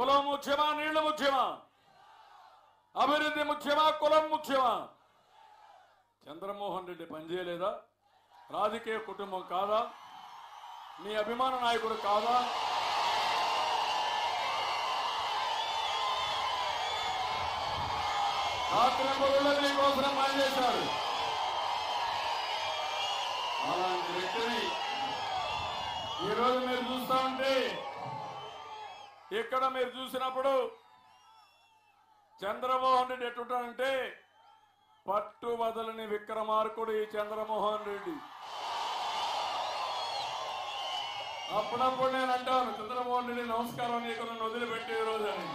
కులం ముఖ్యమా నీళ్ళు ముఖ్యమా? అభివృద్ధి ముఖ్యమా కులం ముఖ్యమా? చంద్రమోహన్ రెడ్డి పనిచేయలేదా? రాజకీయ కుటుంబం కాదా? మీ అభిమాన నాయకుడు కాదా? రాత్రి పగుళ్ళు మీకోసం పనిచేశాడు అలాంటి వ్యక్తిని ఈరోజు మీరు చూస్తా ఉంటే ఇక్కడ మీరు చూసినప్పుడు చంద్రమోహన్ రెడ్డి ఎట్టుంటాడంటే పట్టు వదలని విక్రమార్కుడు ఈ చంద్రమోహన్ రెడ్డి. అప్పుడప్పుడు నేను అంటాను చంద్రమోహన్ రెడ్డి నమస్కారం నీకు నన్ను వదిలిపెట్టే రోజు అని.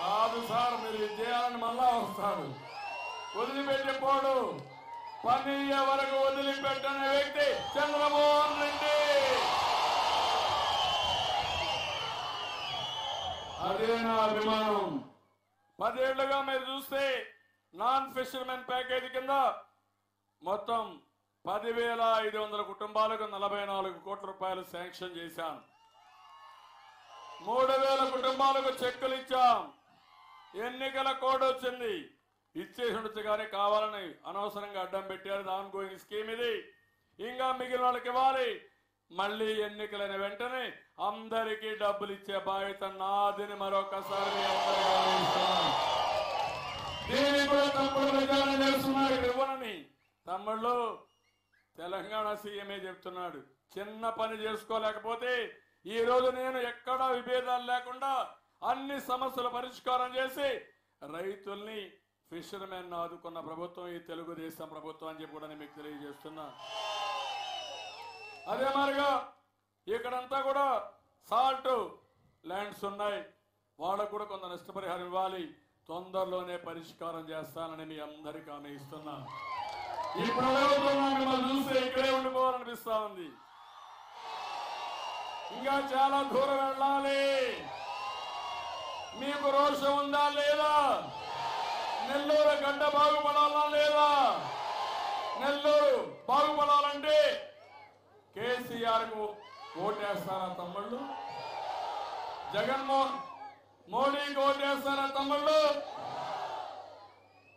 కాదు సార్ మీరు ఇది చేయాలని మళ్ళా వస్తాడు వదిలిపెట్టిపోడు పని వరకు వదిలిపెట్టని వ్యక్తి చంద్రమోహన్ రెడ్డి. అదే నా అభిమానం పదేళ్ళుగా మీరు చూస్తే నాన్ ఫిషర్మెన్ ప్యాకేజీ కింద మొత్తం పదివేల ఐదు వందల కుటుంబాలకు నలభై నాలుగు కోట్ల రూపాయలు శాంక్షన్ చేశాం. మూడు వేల కుటుంబాలకు చెక్కులు ఇచ్చాం. ఎన్నికల కోడ్ వచ్చింది. ఇచ్చేసి కానీ కావాలని అనవసరంగా అడ్డం పెట్టారు. ఆన్ గోయింగ్ స్కీమ్ ఇది. ఇంకా మిగిలిన వాళ్ళకి ఇవ్వాలి. మళ్ళీ ఎన్నికలైన వెంటనే అందరికీ డబ్బులు ఇచ్చే బాధ్యత నాదిని మరొకసారి తమ్ముడు ఇవ్వనని తమ్ముళ్ళు తెలంగాణ సీఎంఏ చెప్తున్నాడు? చిన్న పని చేసుకోలేకపోతే ఈ రోజు నేను ఎక్కడా విభేదాలు లేకుండా అన్ని సమస్యల పరిష్కారం చేసి రైతుల్ని ఫిషర్మెన్ ఆదుకున్న ప్రభుత్వం ఈ తెలుగుదేశం ప్రభుత్వం అని చెప్పి కూడా నేను మీకు తెలియజేస్తున్నా. అదే మరిగా ఇక్కడంతా కూడా సాల్ట్ ల్యాండ్స్ ఉన్నాయి. వాళ్ళకు కూడా కొంత నష్టపరిహారం ఇవ్వాలి. తొందరలోనే పరిష్కారం చేస్తానని మీ అందరికీ హామీ ఇస్తున్నా. ఈ ప్రభుత్వం చూస్తే ఇక్కడే ఉండిపోవాలనిపిస్తా ఉంది. ఇంకా చాలా దూరం వెళ్ళాలి. మీకు రోషం ఉందా లేదా? నెల్లూరు గడ్డ బాగుపడాలా లేదా? నెల్లూరు బాగుపడాలంటే కేసీఆర్కు ఓటేస్తారా తమ్ముళ్ళు? జగన్మోహన్ మోడీకి ఓటేస్తారా తమ్ముళ్ళు?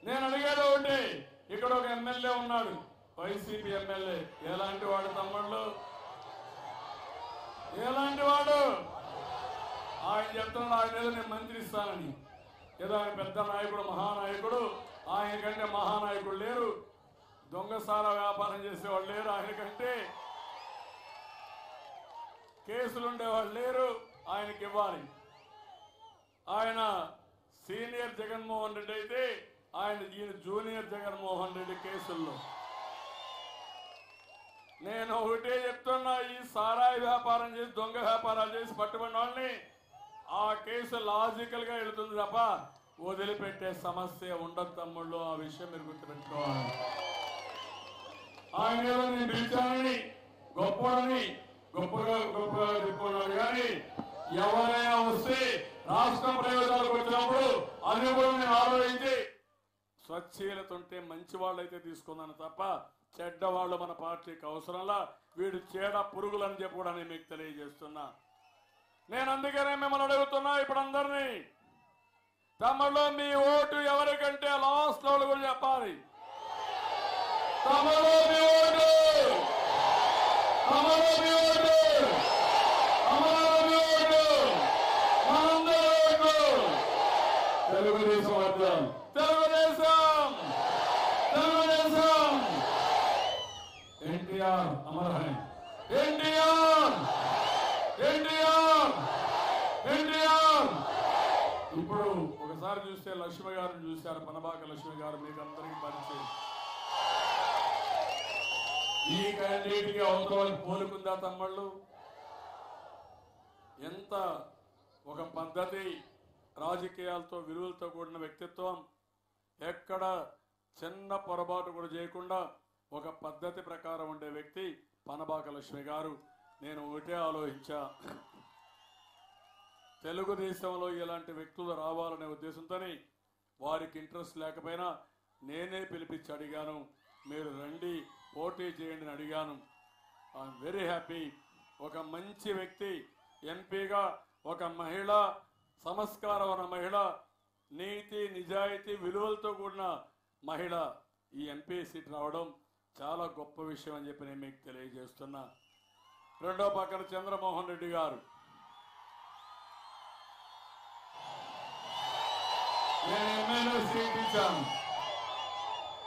నేను అడిగేది ఒకటి ఇక్కడ ఒక ఎమ్మెల్యే ఉన్నాడు వైసీపీ ఎమ్మెల్యే. ఎలాంటి వాడు తమ్ముళ్ళు? ఎలాంటి వాడు? ఆయన చెప్తున్నాడు ఆయన ఏదో నేను మంత్రి ఇస్తానని. ఏదో ఆయన పెద్ద నాయకుడు మహానాయకుడు. ఆయన కంటే మహానాయకుడు లేరు. దొంగసార వ్యాపారం చేసేవాళ్ళు లేరు. ఆయన కంటే కేసులు ఉండేవాళ్ళు లేరు ఆయనకి ఇవ్వాలి ఆయన సీనియర్ జగన్మోహన్ రెడ్డి అయితే ఆయన ఈయన జూనియర్ జగన్మోహన్ రెడ్డి కేసుల్లో. నేను ఒకటే చెప్తున్నా ఈ సారాయి వ్యాపారం చేసి దొంగ వ్యాపారాలు చేసి పట్టుబడిన వాళ్ళని ఆ కేసు లాజికల్గా వెళుతుంది తప్ప వదిలిపెట్టే సమస్య ఉండదు తమ్ముళ్ళు ఆ విషయం మీరు గుర్తుపెట్టుకోవాలి. ఆయన ఏదో పిలిచానని గొప్పని గొప్పగా గొప్పగా చెప్పుకున్నాడు కానీ ఎవరైనా వస్తే రాష్ట్ర ప్రయోజనాలకు వచ్చినప్పుడు అన్ని కూడా నేను ఆలోచించి స్వచ్ఛీలత ఉంటే మంచి వాళ్ళైతే తీసుకున్నాను తప్ప చెడ్డ వాళ్ళు మన పార్టీకి అవసరంలా వీడు చీడ పురుగులని చెప్పి కూడా నేను మీకు తెలియజేస్తున్నా. నేను అందుకనే మిమ్మల్ని అడుగుతున్నా ఇప్పుడు అందరినీ. తమలో మీ ఓటు ఎవరికంటే లాస్ట్ వాళ్ళు కూడా చెప్పాలి. తమలో మీ ఓటు తమలో మీ ఓటు తమలో మీ ఓటు మనందరి ఓటు తెలుగుదేశం అర్థం తెలుగుదేశం తెలుగుదేశం ఎన్టీఆర్ ఎన్టీఆర్! ఎన్టీఆర్! ఎన్టీఆర్! ఇప్పుడు ఒకసారి చూస్తే లక్ష్మి గారిని చూశారు పనబాక లక్ష్మి గారు మీకు అందరికీ పరిచయం. ఈ క్యాండిడేట్ అవతల పోలుకుందా తమ్ముళ్ళు? ఎంత ఒక పద్ధతి రాజకీయాలతో విలువలతో కూడిన వ్యక్తిత్వం ఎక్కడ చిన్న పొరపాటు కూడా చేయకుండా ఒక పద్ధతి ప్రకారం ఉండే వ్యక్తి పనబాక లక్ష్మి గారు. నేను ఒకటే ఆలోచించా. తెలుగుదేశంలో ఇలాంటి వ్యక్తులు రావాలనే ఉద్దేశంతోనే వారికి ఇంట్రెస్ట్ లేకపోయినా నేనే పిలిపించి అడిగాను. మీరు రండి పోటీ చేయండి అని అడిగాను. ఐఎమ్ వెరీ హ్యాపీ ఒక మంచి వ్యక్తి ఎంపీగా ఒక మహిళ సంస్కారం ఉన్న మహిళ నీతి నిజాయితీ విలువలతో కూడిన మహిళ. ఈ ఎంపీ సీట్ రావడం చాలా గొప్ప విషయం అని చెప్పి నేను మీకు తెలియజేస్తున్నా. రెండో పక్కన చంద్రమోహన్ రెడ్డి గారు. సీట్ ఇచ్చాను.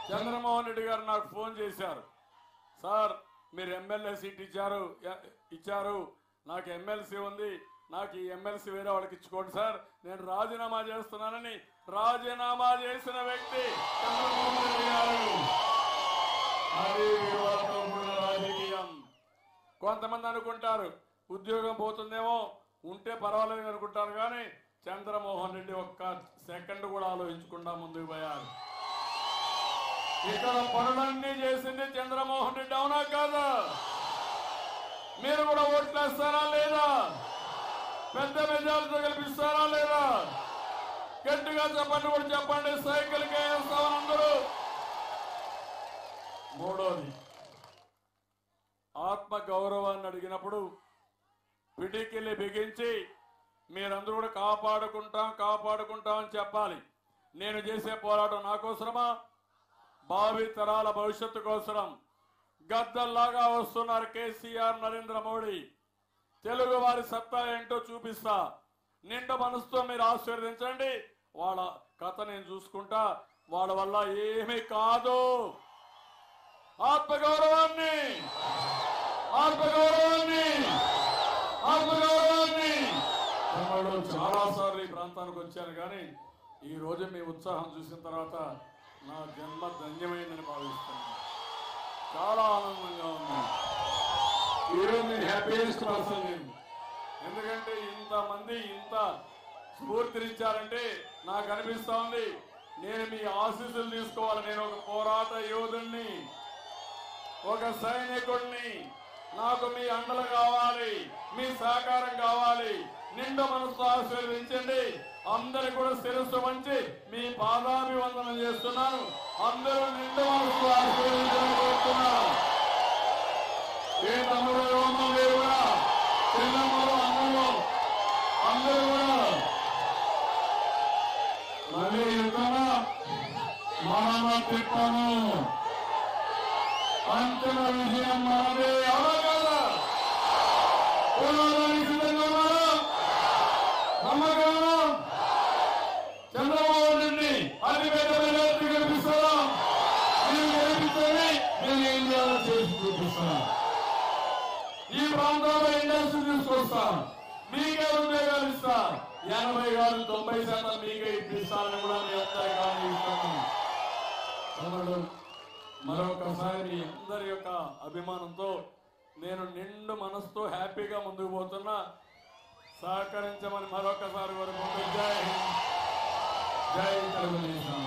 చంద్రమోహన్ రెడ్డి గారు నాకు ఫోన్ చేశారు. సార్ మీరు ఎమ్మెల్యే సీట్ ఇచ్చారు ఇచ్చారు. నాకు ఎమ్మెల్సీ ఉంది నాకు ఈ ఎమ్మెల్సీ వేరే వాళ్ళకి ఇచ్చుకోండి సార్. నేను రాజీనామా చేస్తున్నానని రాజీనామా చేసిన వ్యక్తి చంద్రమోహన్ రెడ్డి గారు. కొంతమంది అనుకుంటారు ఉద్యోగం పోతుందేమో ఉంటే పర్వాలేదు అనుకుంటారు కానీ చంద్రమోహన్ రెడ్డి ఒక్క సెకండ్ కూడా ఆలోచించకుండా ముందుకు పోయారు. ఇక్కడ పనులన్నీ చేసింది చంద్రమోహన్ రెడ్డి అవునా కాదా? మీరు కూడా ఓట్లేస్తారా లేదా? పెద్ద మెజార్టీతో కల్పిస్తారా లేదా? గట్టిగా చెప్పండి కూడా చెప్పండి. సైకిల్ వేస్తామని అందరూ మూడోది. ఆత్మ గౌరవాన్ని అడిగినప్పుడు పిటికిల్లి బిగించి మీరందరూ కూడా కాపాడుకుంటాం కాపాడుకుంటాం అని చెప్పాలి. నేను చేసే పోరాటం నా కోసరమా భావి తరాల భవిష్యత్తు కోసరం. గద్దల్లాగా వస్తున్నారు కేసీఆర్ నరేంద్ర మోడీ. తెలుగు వారి సత్తా ఏంటో చూపిస్తా. నిండు మనసుతో మీరు ఆశీర్వదించండి. వాళ్ళ కథ నేను చూసుకుంటా. వాళ్ళ వల్ల ఏమీ కాదు. ఆత్మగౌరవాన్ని ఆత్మగౌరవాన్ని ఆత్మగౌరవాన్ని. తమ్ముళ్ళు చాలాసార్లు ఈ ప్రాంతానికి వచ్చాను కానీ ఈ రోజు మీ ఉత్సాహం చూసిన తర్వాత నా జన్మ ధన్యమైందని భావిస్తున్నాను. చాలా ఆనందంగా ఉంది. ఈరోజు నేను హ్యాపీయెస్ట్ పర్సన్ నేను ఎందుకంటే ఇంతమంది ఇంత స్ఫూర్తినిచ్చారంటే నాకు అనిపిస్తా ఉంది. నేను మీ ఆశీస్సులు తీసుకోవాలి. నేను ఒక పోరాట యోధుణ్ణి. ఒక సైనికుడిని నాకు మీ అండలు కావాలి మీ సహకారం కావాలి. నిండు మనసు ఆశీర్వదించండి. అందరు కూడా శిరస్సు మంచి మీ పాదాభివందనం చేస్తున్నాను. అందరూ నిండు మనసు ఆశీర్వదించాలని కోరుతున్నాను. ఏ తమ్ముడు మీరు కూడా చిన్నమ్మలు అన్నలు అందరూ కూడా. మళ్ళీ అంతిమ విజయం మనదే అవునా పోరాడానికి సిద్ధంగా ఉన్నారా చంద్రబాబు రెడ్డి అతి పెద్ద మెజార్టీ మీరు నేను ఇండియాలో చేసి చూపిస్తాను ఈ ప్రాంతంలో ఇండస్ట్రీ తీసుకొస్తా మీకే ఉద్యోగాలు ఇస్తాను ఎనభై కాదు తొంభై శాతం మీకే ఇప్పిస్తానని కూడా మీ అందరికీ కానీ ఇస్తాను మరొకసారి మీ అందరి యొక్క అభిమానంతో నేను నిండు మనసుతో హ్యాపీగా ముందుకు పోతున్నా. సహకరించమని మరొకసారి వరకు జై జై తెలుగుదేశం.